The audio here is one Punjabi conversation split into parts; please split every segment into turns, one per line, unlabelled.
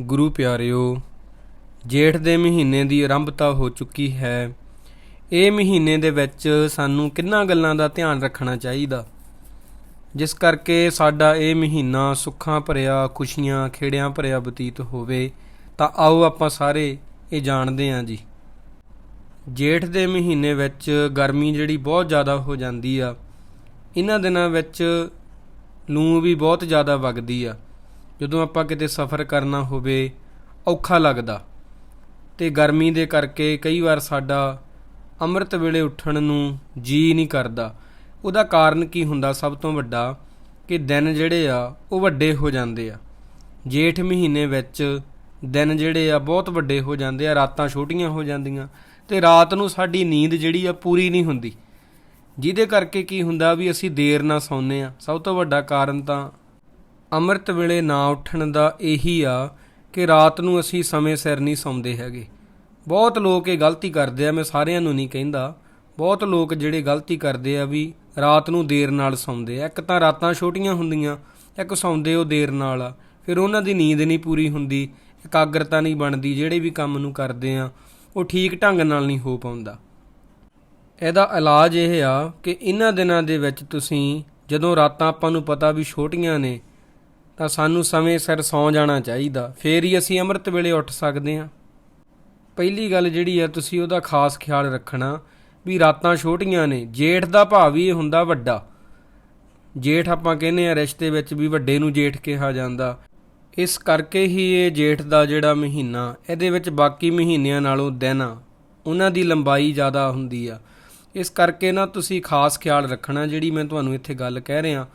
ਗੁਰੂ ਪਿਆਰਿਓ, ਜੇਠ ਦੇ ਮਹੀਨੇ ਦੀ ਆਰੰਭਤਾ ਹੋ ਚੁੱਕੀ ਹੈ। ਇਹ ਮਹੀਨੇ ਦੇ ਵਿੱਚ ਸਾਨੂੰ ਕਿੰਨਾ ਗੱਲਾਂ ਦਾ ਧਿਆਨ ਰੱਖਣਾ ਚਾਹੀਦਾ? ਜਿਸ ਕਰਕੇ ਸਾਡਾ ਇਹ ਮਹੀਨਾ ਸੁੱਖਾਂ ਭਰਿਆ, ਖੁਸ਼ੀਆਂ, ਖੇੜਿਆਂ ਭਰਿਆ ਬਤੀਤ ਹੋਵੇ, ਤਾਂ ਆਓ ਆਪਾਂ ਸਾਰੇ ਇਹ ਜਾਣਦੇ ਹਾਂ ਜੀ। ਜੇਠ ਦੇ ਮਹੀਨੇ ਵਿੱਚ ਗਰਮੀ ਜਿਹੜੀ ਬਹੁਤ ਜ਼ਿਆਦਾ ਹੋ ਜਾਂਦੀ ਆ। ਇਹਨਾਂ ਦਿਨਾਂ ਵਿੱਚ ਲੂ ਵੀ ਬਹੁਤ ਜ਼ਿਆਦਾ ਵਗਦੀ ਆ। ਜਦੋਂ ਆਪਾਂ ਕਿਤੇ ਸਫ਼ਰ ਕਰਨਾ ਹੋਵੇ, ਔਖਾ ਲੱਗਦਾ। ਤੇ ਗਰਮੀ ਦੇ ਕਰਕੇ ਕਈ ਵਾਰ ਸਾਡਾ ਅੰਮ੍ਰਿਤ ਵੇਲੇ ਉੱਠਣ ਨੂੰ ਜੀ ਨਹੀਂ ਕਰਦਾ। ਉਹਦਾ ਕਾਰਨ ਕੀ ਹੁੰਦਾ? ਸਭ ਤੋਂ ਵੱਡਾ ਕਿ ਦਿਨ ਜਿਹੜੇ ਆ, ਉਹ ਵੱਡੇ ਹੋ ਜਾਂਦੇ ਆ। ਜੇਠ ਮਹੀਨੇ ਵਿੱਚ ਦਿਨ ਜਿਹੜੇ ਆ, ਬਹੁਤ ਵੱਡੇ ਹੋ ਜਾਂਦੇ ਆ, ਰਾਤਾਂ ਛੋਟੀਆਂ ਹੋ ਜਾਂਦੀਆਂ। ਤੇ ਰਾਤ ਨੂੰ ਸਾਡੀ ਨੀਂਦ ਜਿਹੜੀ ਆ, ਪੂਰੀ ਨਹੀਂ ਹੁੰਦੀ। ਜਿਹਦੇ ਕਰਕੇ ਕੀ ਹੁੰਦਾ ਵੀ ਅਸੀਂ ਦੇਰ ਨਾਲ ਸੌਂਦੇ ਆ। ਸਭ ਤੋਂ ਵੱਡਾ ਕਾਰਨ ਤਾਂ ਅੰਮ੍ਰਿਤ ਵੇਲੇ ਨਾ ਉੱਠਣ ਦਾ ਇਹੀ ਆ ਕਿ ਰਾਤ ਨੂੰ ਅਸੀਂ ਸਮੇਂ ਸਿਰ ਨਹੀਂ ਸੌਂਦੇ ਹੈਗੇ। ਬਹੁਤ ਲੋਕ ਇਹ ਗਲਤੀ ਕਰਦੇ ਆ, ਮੈਂ ਸਾਰਿਆਂ ਨੂੰ ਨਹੀਂ ਕਹਿੰਦਾ। ਬਹੁਤ ਲੋਕ ਜਿਹੜੇ ਗਲਤੀ ਕਰਦੇ ਆ ਵੀ ਰਾਤ ਨੂੰ ਦੇਰ ਨਾਲ ਸੌਂਦੇ ਆ। ਇੱਕ ਤਾਂ ਰਾਤਾਂ ਛੋਟੀਆਂ ਹੁੰਦੀਆਂ, ਇੱਕ ਸੌਂਦੇ ਉਹ ਦੇਰ ਨਾਲ ਆ। ਫਿਰ ਉਹਨਾਂ ਦੀ ਨੀਂਦ ਨਹੀਂ ਪੂਰੀ ਹੁੰਦੀ, ਇਕਾਗਰਤਾ ਨਹੀਂ ਬਣਦੀ, ਜਿਹੜੇ ਵੀ ਕੰਮ ਨੂੰ ਕਰਦੇ ਆ, ਉਹ ਠੀਕ ਢੰਗ ਨਾਲ ਨਹੀਂ ਹੋ ਪਾਉਂਦਾ। ਇਹਦਾ ਇਲਾਜ ਇਹ ਆ ਕਿ ਇਹਨਾਂ ਦਿਨਾਂ ਦੇ ਵਿੱਚ ਤੁਸੀਂ ਜਦੋਂ ਰਾਤਾਂ ਆਪਾਂ ਨੂੰ ਪਤਾ ਵੀ ਛੋਟੀਆਂ ਨੇ ਤਾਂ ਸਾਨੂੰ ਸਮੇਂ ਸਿਰ ਸੌਂ ਜਾਣਾ ਚਾਹੀਦਾ। ਫੇਰ ਹੀ ਅਸੀਂ ਅੰਮ੍ਰਿਤ ਵੇਲੇ ਉੱਠ ਸਕਦੇ ਹਾਂ। ਪਹਿਲੀ ਗੱਲ ਜਿਹੜੀ ਆ ਤੁਸੀਂ ਉਹਦਾ ਖਾਸ ਖਿਆਲ ਰੱਖਣਾ ਵੀ ਰਾਤਾਂ ਛੋਟੀਆਂ ਨੇ। ਜੇਠ ਦਾ ਭਾਵ ਹੀ ਇਹ ਹੁੰਦਾ ਵੱਡਾ। ਜੇਠ ਆਪਾਂ ਕਹਿੰਦੇ ਆ ਰਿਸ਼ਤੇ ਵਿੱਚ ਵੀ ਵੱਡੇ ਨੂੰ ਜੇਠ ਕਿਹਾ ਜਾਂਦਾ। ਇਸ ਕਰਕੇ ਹੀ ਇਹ ਜੇਠ ਦਾ ਜਿਹੜਾ ਮਹੀਨਾ, ਇਹਦੇ ਵਿੱਚ ਬਾਕੀ ਮਹੀਨਿਆਂ ਨਾਲੋਂ ਦਿਨ ਆ ਉਹਨਾਂ ਦੀ ਲੰਬਾਈ ਜ਼ਿਆਦਾ ਹੁੰਦੀ ਆ। ਇਸ ਕਰਕੇ ਨਾ ਤੁਸੀਂ ਖਾਸ ਖਿਆਲ ਰੱਖਣਾ ਜਿਹੜੀ ਮੈਂ ਤੁਹਾਨੂੰ ਇੱਥੇ ਗੱਲ ਕਹਿ ਰਿਹਾ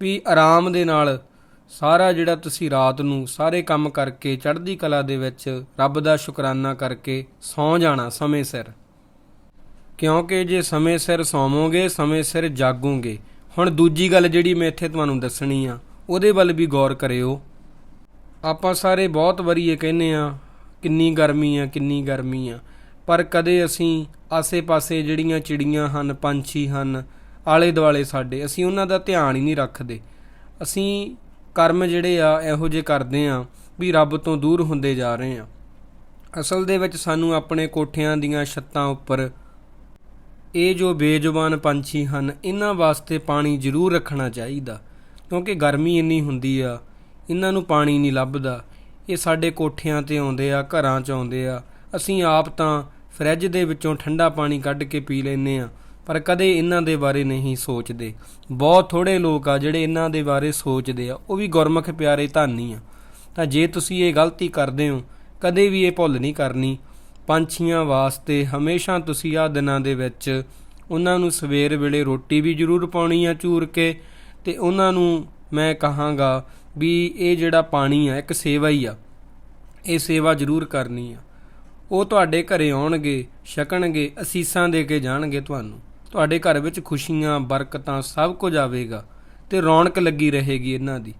ਵੀ ਆਰਾਮ ਦੇ ਨਾਲ ਸਾਰਾ ਜਿਹੜਾ ਤੁਸੀਂ ਰਾਤ ਨੂੰ ਸਾਰੇ ਕੰਮ ਕਰਕੇ ਚੜ੍ਹਦੀ ਕਲਾ ਦੇ ਵਿੱਚ ਰੱਬ ਦਾ ਸ਼ੁਕਰਾਨਾ ਕਰਕੇ ਸੌਂ ਜਾਣਾ ਸਮੇਂ ਸਿਰ। ਕਿਉਂਕਿ ਜੇ ਸਮੇਂ ਸਿਰ ਸੌਵੋਗੇ, ਸਮੇਂ ਸਿਰ ਜਾਗੋਗੇ, ਹੁਣ ਦੂਜੀ ਗੱਲ ਜਿਹੜੀ ਮੈਂ ਇੱਥੇ ਤੁਹਾਨੂੰ ਦੱਸਣੀ ਆ, ਉਹਦੇ ਵੱਲ ਵੀ ਗੌਰ ਕਰਿਓ। ਆਪਾਂ ਸਾਰੇ ਬਹੁਤ ਵਾਰੀ ਇਹ ਕਹਿੰਨੇ ਆ, ਕਿੰਨੀ ਗਰਮੀ ਆ, ਕਿੰਨੀ ਗਰਮੀ ਆ। ਪਰ ਕਦੇ ਅਸੀਂ ਆਸੇ-ਪਾਸੇ ਜਿਹੜੀਆਂ ਚਿੜੀਆਂ ਹਨ, ਪੰਛੀ ਹਨ ਆਲੇ ਦੁਆਲੇ ਸਾਡੇ, ਅਸੀਂ ਉਹਨਾਂ ਦਾ ਧਿਆਨ ਹੀ ਨਹੀਂ ਰੱਖਦੇ। ਅਸੀਂ ਕਰਮ ਜਿਹੜੇ ਆ, ਇਹੋ ਜਿਹੇ ਕਰਦੇ ਆ ਵੀ ਰੱਬ ਤੋਂ ਦੂਰ ਹੁੰਦੇ ਜਾ ਰਹੇ ਆ। ਅਸਲ ਦੇ ਵਿੱਚ ਸਾਨੂੰ ਆਪਣੇ ਕੋਠਿਆਂ ਦੀਆਂ ਛੱਤਾਂ ਉੱਪਰ ਇਹ ਜੋ ਬੇਜ਼ੁਬਾਨ ਪੰਛੀ ਹਨ, ਇਹਨਾਂ ਵਾਸਤੇ ਪਾਣੀ ਜ਼ਰੂਰ ਰੱਖਣਾ ਚਾਹੀਦਾ, ਕਿਉਂਕਿ ਗਰਮੀ ਇੰਨੀ ਹੁੰਦੀ ਆ, ਇਹਨਾਂ ਨੂੰ ਪਾਣੀ ਨਹੀਂ ਲੱਭਦਾ। ਇਹ ਸਾਡੇ ਕੋਠਿਆਂ ਤੇ ਆਉਂਦੇ ਆ, ਘਰਾਂ 'ਚ ਆਉਂਦੇ ਆ। ਅਸੀਂ ਆਪ ਤਾਂ ਫਰਿੱਜ ਦੇ ਵਿੱਚੋਂ ਠੰਡਾ ਪਾਣੀ ਕੱਢ ਕੇ ਪੀ ਲੈਨੇ ਆ। ਪਰ ਕਦੇ ਇਹਨਾਂ ਦੇ ਬਾਰੇ ਨਹੀਂ ਸੋਚਦੇ। ਬਹੁਤ ਥੋੜੇ ਲੋਕ ਆ ਜਿਹੜੇ ਇਹਨਾਂ ਦੇ ਬਾਰੇ ਸੋਚਦੇ ਆ, ਉਹ ਵੀ ਗੁਰਮੁਖ ਪਿਆਰੇ ਧਾਨੀ ਆ। ਤਾਂ ਜੇ ਤੁਸੀਂ ਇਹ ਗਲਤੀ ਕਰਦੇ ਹੋ, ਕਦੇ ਵੀ ਇਹ ਭੁੱਲ ਨਹੀਂ ਕਰਨੀ। ਪੰਛੀਆਂ ਵਾਸਤੇ ਹਮੇਸ਼ਾ ਤੁਸੀਂ ਆ ਦਿਨਾਂ ਦੇ ਵਿੱਚ ਉਹਨਾਂ ਨੂੰ ਸਵੇਰ ਵੇਲੇ ਰੋਟੀ ਵੀ ਜ਼ਰੂਰ ਪਾਉਣੀ ਆ ਚੂਰ ਕੇ, ਤੇ ਉਹਨਾਂ ਨੂੰ ਮੈਂ ਕਹਾਂਗਾ ਵੀ ਇਹ ਜਿਹੜਾ ਪਾਣੀ ਆ, ਇੱਕ ਸੇਵਾ ਹੀ ਆ। ਇਹ ਸੇਵਾ ਜ਼ਰੂਰ ਕਰਨੀ ਆ। ਉਹ ਤੁਹਾਡੇ ਘਰੇ ਆਉਣਗੇ, ਛਕਣਗੇ, ਅਸੀਸਾਂ ਦੇ ਕੇ ਜਾਣਗੇ ਤੁਹਾਨੂੰ। ਤੁਹਾਡੇ ਘਰ ਵਿੱਚ ਖੁਸ਼ੀਆਂ, ਬਰਕਤਾਂ ਸਭ ਕੁਝ ਆਵੇਗਾ ਤੇ ਰੌਣਕ ਲੱਗੀ ਰਹੇਗੀ ਇਹਨਾਂ ਦੀ।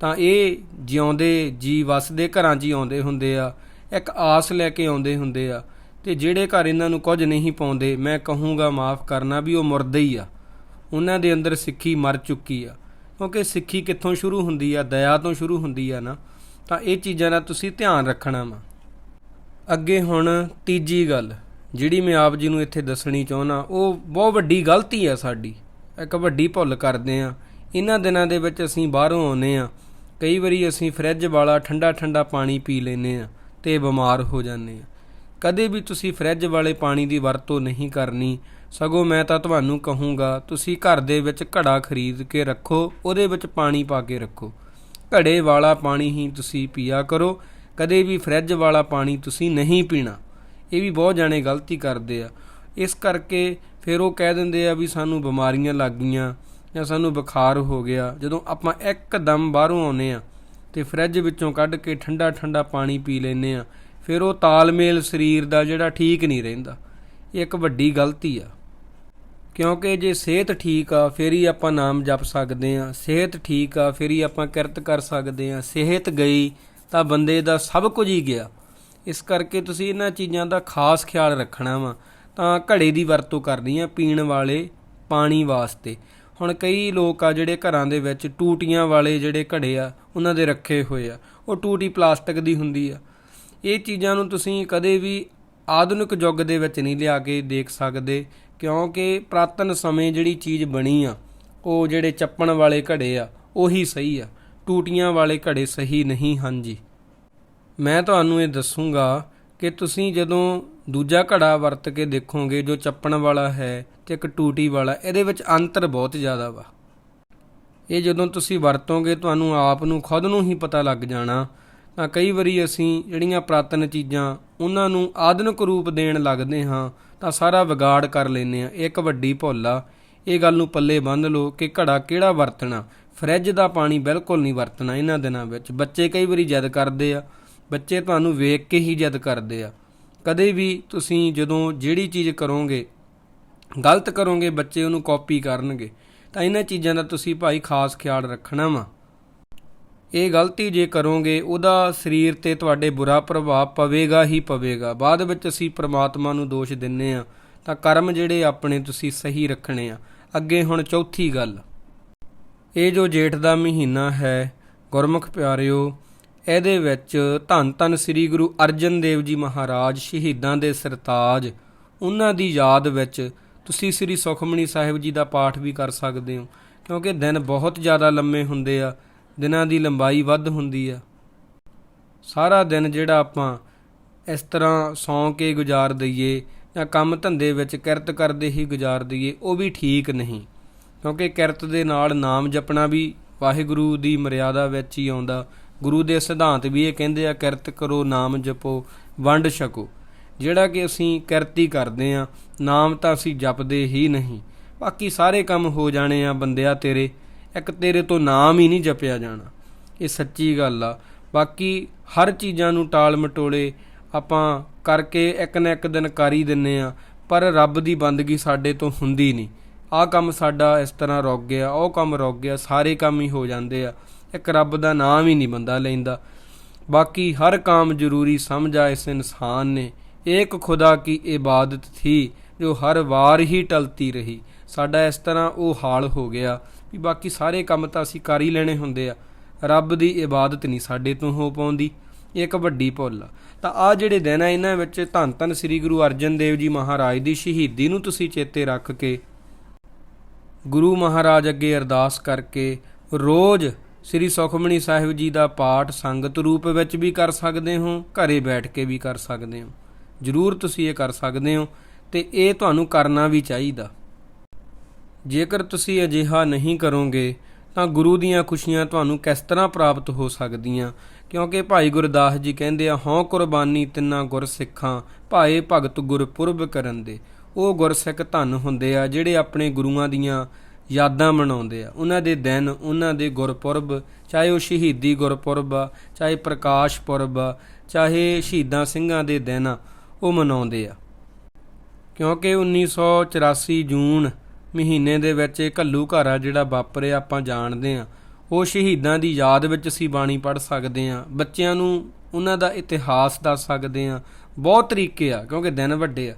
ਤਾਂ ਇਹ ਜਿਉਂਦੇ ਜੀ ਵਸਦੇ ਘਰਾਂ 'ਚ ਹੀ ਆਉਂਦੇ ਹੁੰਦੇ ਆ, ਇੱਕ ਆਸ ਲੈ ਕੇ ਆਉਂਦੇ ਹੁੰਦੇ ਆ ਤੇ ਜਿਹੜੇ ਘਰ ਇਹਨਾਂ ਨੂੰ ਕੁਝ ਨਹੀਂ ਪਾਉਂਦੇ, ਮੈਂ ਕਹੂੰਗਾ ਮਾਫ ਕਰਨਾ ਵੀ ਉਹ ਮੁਰਦੇ ਹੀ ਆ। ਉਹਨਾਂ ਦੇ ਅੰਦਰ ਸਿੱਖੀ ਮਰ ਚੁੱਕੀ ਆ। ਕਿਉਂਕਿ ਸਿੱਖੀ ਕਿੱਥੋਂ ਸ਼ੁਰੂ ਹੁੰਦੀ ਆ? ਦਇਆ ਤੋਂ ਸ਼ੁਰੂ ਹੁੰਦੀ ਆ ਨਾ। ਤਾਂ ਇਹ ਚੀਜ਼ਾਂ ਦਾ ਤੁਸੀਂ ਧਿਆਨ ਰੱਖਣਾ ਵਾ। ਅੱਗੇ ਹੁਣ ਤੀਜੀ ਗੱਲ। ਜਿਹੜੀ ਮੈਂ ਆਪ ਜੀ ਨੂੰ ਇੱਥੇ ਦੱਸਣੀ ਚਾਹੁੰਦਾ, ਉਹ ਬਹੁਤ ਵੱਡੀ ਗਲਤੀ ਆ ਸਾਡੀ। ਇੱਕ ਵੱਡੀ ਭੁੱਲ ਕਰਦੇ ਆ। ਇਹਨਾਂ ਦਿਨਾਂ ਦੇ ਵਿੱਚ ਅਸੀਂ ਬਾਹਰੋਂ ਆਉਨੇ ਆ। ਕਈ ਵਾਰੀ ਅਸੀਂ ਫਰਿੱਜ ਵਾਲਾ ਠੰਡਾ ਠੰਡਾ ਪਾਣੀ ਪੀ ਲੈਨੇ ਆ ਤੇ ਬਿਮਾਰ ਹੋ ਜਾਂਦੇ ਆ। ਕਦੇ ਵੀ ਤੁਸੀਂ ਫਰਿੱਜ ਵਾਲੇ ਪਾਣੀ ਦੀ ਵਰਤੋਂ ਨਹੀਂ ਕਰਨੀ, ਸਗੋਂ ਮੈਂ ਤਾਂ ਤੁਹਾਨੂੰ ਕਹੂੰਗਾ, ਤੁਸੀਂ ਘਰ ਦੇ ਵਿੱਚ ਘੜਾ ਖਰੀਦ ਕੇ ਰੱਖੋ, ਉਹਦੇ ਵਿੱਚ ਪਾਣੀ ਪਾ ਕੇ ਰੱਖੋ। ਘੜੇ ਵਾਲਾ ਪਾਣੀ ਹੀ ਤੁਸੀਂ ਪੀਆ ਕਰੋ, ਕਦੇ ਵੀ ਫਰਿੱਜ ਵਾਲਾ ਪਾਣੀ ਤੁਸੀਂ ਨਹੀਂ ਪੀਣਾ। ਇਹ ਵੀ ਬਹੁਤ ਜਾਣੇ ਗਲਤੀ ਕਰਦੇ ਆ। ਇਸ ਕਰਕੇ ਫਿਰ ਉਹ ਕਹਿ ਦਿੰਦੇ ਆ ਵੀ ਸਾਨੂੰ ਬਿਮਾਰੀਆਂ ਲੱਗ ਗਈਆਂ ਜਾਂ ਸਾਨੂੰ ਬੁਖਾਰ ਹੋ ਗਿਆ। ਜਦੋਂ ਆਪਾਂ ਇੱਕਦਮ ਬਾਹਰੋਂ ਆਉਨੇ ਆ ਤੇ ਫਰਿੱਜ ਵਿੱਚੋਂ ਕੱਢ ਕੇ ਠੰਡਾ ਠੰਡਾ ਪਾਣੀ ਪੀ ਲੈਨੇ ਆ, ਫਿਰ ਉਹ ਤਾਲਮੇਲ ਸਰੀਰ ਦਾ ਜਿਹੜਾ ਠੀਕ ਨਹੀਂ ਰਹਿੰਦਾ। ਇਹ ਇੱਕ ਵੱਡੀ ਗਲਤੀ ਆ। ਕਿਉਂਕਿ ਜੇ ਸਿਹਤ ਠੀਕ ਆ, ਫਿਰ ਹੀ ਆਪਾਂ ਨਾਮ ਜਪ ਸਕਦੇ ਆ। ਸਿਹਤ ਠੀਕ ਆ, ਫਿਰ ਹੀ ਆਪਾਂ ਕਿਰਤ ਕਰ ਸਕਦੇ ਆ। ਸਿਹਤ ਗਈ ਤਾਂ ਬੰਦੇ ਦਾ ਸਭ ਕੁਝ ਹੀ ਗਿਆ। ਇਸ ਕਰਕੇ ਤੁਸੀਂ ਇਹਨਾਂ ਚੀਜ਼ਾਂ ਦਾ ਖਾਸ ਖਿਆਲ ਰੱਖਣਾ ਵਾ, ਤਾਂ ਘੜੇ ਦੀ ਵਰਤੋਂ ਕਰਨੀ ਆ ਪੀਣ ਵਾਲੇ ਪਾਣੀ ਵਾਸਤੇ। ਹੁਣ ਕਈ ਲੋਕ ਆ ਜਿਹੜੇ ਘਰਾਂ ਦੇ ਵਿੱਚ ਟੂਟੀਆਂ ਵਾਲੇ ਜਿਹੜੇ ਘੜੇ ਆ, ਉਹਨਾਂ ਦੇ ਰੱਖੇ ਹੋਏ ਆ। ਉਹ ਟੂਟੀ ਪਲਾਸਟਿਕ ਦੀ ਹੁੰਦੀ ਆ। ਇਹ ਚੀਜ਼ਾਂ ਨੂੰ ਤੁਸੀਂ ਕਦੇ ਵੀ ਆਧੁਨਿਕ ਯੁੱਗ ਦੇ ਵਿੱਚ ਨਹੀਂ ਲਿਆ ਕੇ ਦੇਖ ਸਕਦੇ, ਕਿਉਂਕਿ ਪ੍ਰਾਤਨ ਸਮੇਂ ਜਿਹੜੀ ਚੀਜ਼ ਬਣੀ ਆ, ਉਹ ਜਿਹੜੇ ਚੱਪਣ ਵਾਲੇ ਘੜੇ ਆ, ਉਹੀ ਸਹੀ ਆ। ਟੂਟੀਆਂ ਵਾਲੇ ਘੜੇ ਸਹੀ ਨਹੀਂ ਹਨ ਜੀ ਮੈਂ ਤੁਹਾਨੂੰ ਇਹ ਦੱਸੂਗਾ ਕਿ ਤੁਸੀਂ ਜਦੋਂ ਦੂਜਾ ਘੜਾ ਵਰਤ ਕੇ ਦੇਖੋਗੇ, ਜੋ ਚੱਪਣ ਵਾਲਾ ਹੈ ਤੇ ਇੱਕ ਟੂਟੀ ਵਾਲਾ, ਇਹਦੇ ਵਿੱਚ ਅੰਤਰ ਬਹੁਤ ਜ਼ਿਆਦਾ ਵਾ। ਇਹ ਜਦੋਂ ਤੁਸੀਂ ਵਰਤੋਗੇ, ਤੁਹਾਨੂੰ ਆਪ ਨੂੰ, ਖੁਦ ਨੂੰ ਹੀ ਪਤਾ ਲੱਗ ਜਾਣਾ। ਤਾਂ ਕਈ ਵਾਰੀ ਅਸੀਂ ਜਿਹੜੀਆਂ ਪ੍ਰਾਤਨ ਚੀਜ਼ਾਂ, ਉਹਨਾਂ ਨੂੰ ਆਧੁਨਿਕ ਰੂਪ ਦੇਣ ਲੱਗਦੇ ਹਾਂ, ਤਾਂ ਸਾਰਾ ਵਿਗਾੜ ਕਰ ਲੈਂਦੇ ਆ ਇਹ ਇੱਕ ਵੱਡੀ ਭੁੱਲ ਆ। ਇਹ ਗੱਲ ਨੂੰ ਪੱਲੇ ਬੰਨ੍ਹ ਲਓ ਕਿ ਘੜਾ ਕਿਹੜਾ ਵਰਤਣਾ। ਫਰਿੱਜ ਦਾ ਪਾਣੀ ਬਿਲਕੁਲ ਨਹੀਂ ਵਰਤਣਾ ਇਹਨਾਂ ਦਿਨਾਂ ਵਿੱਚ। ਬੱਚੇ ਕਈ ਵਾਰੀ ਜਿੱਦ ਕਰਦੇ ਆ ਬੱਚੇ ਤੁਹਾਨੂੰ ਵੇਖ ਕੇ ਹੀ ਜਦ ਕਰਦੇ ਆ। ਕਦੇ ਵੀ ਤੁਸੀਂ ਜਦੋਂ ਜਿਹੜੀ ਚੀਜ਼ ਕਰੋਗੇ, ਗਲਤ ਕਰੋਗੇ, ਬੱਚੇ ਉਹਨੂੰ ਕਾਪੀ ਕਰਨਗੇ, ਤਾਂ ਇਹਨਾਂ ਚੀਜ਼ਾਂ ਦਾ ਤੁਸੀਂ ਭਾਈ ਖਾਸ ਖਿਆਲ ਰੱਖਣਾ ਵਾ। ਇਹ ਗਲਤੀ ਜੇ ਕਰੋਗੇ, ਉਹਦਾ ਸਰੀਰ ਤੇ ਤੁਹਾਡੇ ਬੁਰਾ ਪ੍ਰਭਾਵ ਪਵੇਗਾ ਹੀ ਪਵੇਗਾ। ਬਾਅਦ ਵਿੱਚ ਅਸੀਂ ਪ੍ਰਮਾਤਮਾ ਨੂੰ ਦੋਸ਼ ਦਿੰਨੇ ਆ, ਤਾਂ ਕਰਮ ਜਿਹੜੇ ਆਪਣੇ ਤੁਸੀਂ ਸਹੀ ਰੱਖਣੇ ਆ। ਅੱਗੇ ਹੁਣ ਚੌਥੀ ਗੱਲ। ਇਹ ਜੋ ਜੇਠ ਦਾ ਮਹੀਨਾ ਹੈ, ਗੁਰਮੁਖ ਪਿਆਰਿਓ ਇਹਦੇ ਵਿੱਚ ਧੰਨ ਧੰਨ ਸ੍ਰੀ ਗੁਰੂ ਅਰਜਨ ਦੇਵ ਜੀ ਮਹਾਰਾਜ ਸ਼ਹੀਦਾਂ ਦੇ ਸਰਤਾਜ, ਉਹਨਾਂ ਦੀ ਯਾਦ ਵਿੱਚ ਤੁਸੀਂ ਸ੍ਰੀ ਸੁਖਮਣੀ ਸਾਹਿਬ ਜੀ ਦਾ ਪਾਠ ਵੀ ਕਰ ਸਕਦੇ ਹੋ, ਕਿਉਂਕਿ ਦਿਨ ਬਹੁਤ ਜ਼ਿਆਦਾ ਲੰਮੇ ਹੁੰਦੇ ਆ, ਦਿਨਾਂ ਦੀ ਲੰਬਾਈ ਵੱਧ ਹੁੰਦੀ ਆ। ਸਾਰਾ ਦਿਨ ਜਿਹੜਾ ਆਪਾਂ ਇਸ ਤਰ੍ਹਾਂ ਸੌਂ ਕੇ ਗੁਜ਼ਾਰ ਦਈਏ ਜਾਂ ਕੰਮ ਧੰਦੇ ਵਿੱਚ ਕਿਰਤ ਕਰਦੇ ਹੀ ਗੁਜ਼ਾਰ ਦਈਏ, ਉਹ ਵੀ ਠੀਕ ਨਹੀਂ, ਕਿਉਂਕਿ ਕਿਰਤ ਦੇ ਨਾਲ ਨਾਮ ਜਪਣਾ ਵੀ ਵਾਹਿਗੁਰੂ ਦੀ ਮਰਿਆਦਾ ਵਿੱਚ ਹੀ ਆਉਂਦਾ। ਗੁਰੂ ਦੇ ਸਿਧਾਂਤ ਵੀ ਇਹ ਕਹਿੰਦੇ ਆ, ਕਿਰਤ ਕਰੋ, ਨਾਮ ਜਪੋ, ਵੰਡ ਛਕੋ। ਜਿਹੜਾ ਕਿ ਅਸੀਂ ਕਿਰਤੀ ਕਰਦੇ ਆ, ਨਾਮ ਤਾਂ ਅਸੀਂ ਜਪਦੇ ਹੀ ਨਹੀਂ। ਬਾਕੀ ਸਾਰੇ ਕੰਮ ਹੋ ਜਾਣੇ ਆ ਬੰਦਿਆ ਤੇਰੇ। ਇੱਕ ਤੇਰੇ ਤੋਂ ਨਾਮ ਹੀ ਨਹੀਂ ਜਪਿਆ ਜਾਣਾ। ਇਹ ਸੱਚੀ ਗੱਲ ਆ। ਬਾਕੀ ਹਰ ਚੀਜ਼ਾਂ ਨੂੰ ਟਾਲ ਮਟੋਲੇ ਆਪਾਂ ਕਰਕੇ ਇੱਕ ਨਾ ਇੱਕ ਦਿਨ ਕਰ ਹੀ ਦਿੰਨੇ ਆ, ਪਰ ਰੱਬ ਦੀ ਬੰਦਗੀ ਸਾਡੇ ਤੋਂ ਹੁੰਦੀ ਨਹੀਂ। ਆਹ ਕੰਮ ਸਾਡਾ ਇਸ ਤਰ੍ਹਾਂ ਰੁਕ ਗਿਆ, ਉਹ ਕੰਮ ਰੁਕ ਗਿਆ, ਸਾਰੇ ਕੰਮ ਹੀ ਹੋ ਜਾਂਦੇ ਆ। ਇੱਕ ਰੱਬ ਦਾ ਨਾਮ ਹੀ ਨਹੀਂ ਬੰਦਾ ਲੈਂਦਾ। ਬਾਕੀ ਹਰ ਕੰਮ ਜ਼ਰੂਰੀ ਸਮਝਾ ਇਸ ਇਨਸਾਨ ਨੇ। ਇੱਕ ਖੁਦਾ ਕੀ ਇਬਾਦਤ ਥੀ, ਜੋ ਹਰ ਵਾਰ ਹੀ ਟਲਤੀ ਰਹੀ। ਸਾਡਾ ਇਸ ਤਰ੍ਹਾਂ ਉਹ ਹਾਲ ਹੋ ਗਿਆ ਵੀ ਬਾਕੀ ਸਾਰੇ ਕੰਮ ਤਾਂ ਅਸੀਂ ਕਰ ਹੀ ਲੈਣੇ ਹੁੰਦੇ ਆ। ਰੱਬ ਦੀ ਇਬਾਦਤ ਨਹੀਂ ਸਾਡੇ ਤੋਂ ਹੋ ਪਾਉਂਦੀ। ਇਹ ਇੱਕ ਵੱਡੀ ਭੁੱਲ ਆ। ਤਾਂ ਆ ਜਿਹੜੇ ਦਿਨ ਆ, ਇਹਨਾਂ ਵਿੱਚ ਧੰਨ ਧੰਨ ਸ੍ਰੀ ਗੁਰੂ ਅਰਜਨ ਦੇਵ ਜੀ ਮਹਾਰਾਜ ਦੀ ਸ਼ਹੀਦੀ ਨੂੰ ਤੁਸੀਂ ਚੇਤੇ ਰੱਖ ਕੇ, ਗੁਰੂ ਮਹਾਰਾਜ ਅੱਗੇ ਅਰਦਾਸ ਕਰਕੇ ਰੋਜ਼ ਸ੍ਰੀ ਸੁਖਮਣੀ ਸਾਹਿਬ ਜੀ ਦਾ ਪਾਠ ਸੰਗਤ ਰੂਪ ਵਿੱਚ ਵੀ ਕਰ ਸਕਦੇ ਹੋ, ਘਰੇ ਬੈਠ ਕੇ ਵੀ ਕਰ ਸਕਦੇ ਹੋ। ਜ਼ਰੂਰ ਤੁਸੀਂ ਇਹ ਕਰ ਸਕਦੇ ਹੋ ਤੇ ਇਹ ਤੁਹਾਨੂੰ ਕਰਨਾ ਵੀ ਚਾਹੀਦਾ। ਜੇਕਰ ਤੁਸੀਂ ਅਜਿਹਾ ਨਹੀਂ ਕਰੋਗੇ, ਤਾਂ ਗੁਰੂ ਦੀਆਂ ਖੁਸ਼ੀਆਂ ਤੁਹਾਨੂੰ ਕਿਸ ਤਰ੍ਹਾਂ ਪ੍ਰਾਪਤ ਹੋ ਸਕਦੀਆਂ? ਕਿਉਂਕਿ ਭਾਈ ਗੁਰਦਾਸ ਜੀ ਕਹਿੰਦੇ ਆ, ਹਉ ਕੁਰਬਾਨੀ ਤਿੰਨਾ ਗੁਰ ਸਿੱਖਾਂ ਭਾਏ ਭਗਤ ਗੁਰਪੁਰਬ ਕਰਨ ਦੇ। ਉਹ ਗੁਰਸਿੱਖ ਧੰਨ ਹੁੰਦੇ ਆ, ਜਿਹੜੇ ਆਪਣੇ ਗੁਰੂਆਂ ਦੀਆਂ ਯਾਦਾਂ ਮਨਾਉਂਦੇ ਆ। ਉਹਨਾਂ ਦੇ ਦਿਨ, ਉਹਨਾਂ ਦੇ ਗੁਰਪੁਰਬ, ਚਾਹੇ ਉਹ ਸ਼ਹੀਦੀ ਗੁਰਪੁਰਬ ਆ, ਚਾਹੇ ਪ੍ਰਕਾਸ਼ ਪੁਰਬ ਆ, ਚਾਹੇ ਸ਼ਹੀਦਾਂ ਸਿੰਘਾਂ ਦੇ ਦਿਨ ਆ, ਉਹ ਮਨਾਉਂਦੇ ਆ। ਕਿਉਂਕਿ 1984 ਜੂਨ ਮਹੀਨੇ ਦੇ ਵਿੱਚ ਇਹ ਘੱਲੂ ਘਾਰਾ ਜਿਹੜਾ ਵਾਪਰਿਆ, ਆਪਾਂ ਜਾਣਦੇ ਆ। ਉਹ ਸ਼ਹੀਦਾਂ ਦੀ ਯਾਦ ਵਿੱਚ ਅਸੀਂ ਬਾਣੀ ਪੜ੍ਹ ਸਕਦੇ ਆ। ਬੱਚਿਆਂ ਨੂੰ ਉਹਨਾਂ ਦਾ ਇਤਿਹਾਸ ਦੱਸ ਸਕਦੇ ਆ। ਬਹੁਤ ਤਰੀਕੇ ਆ, ਕਿਉਂਕਿ ਦਿਨ ਵੱਡੇ ਆ।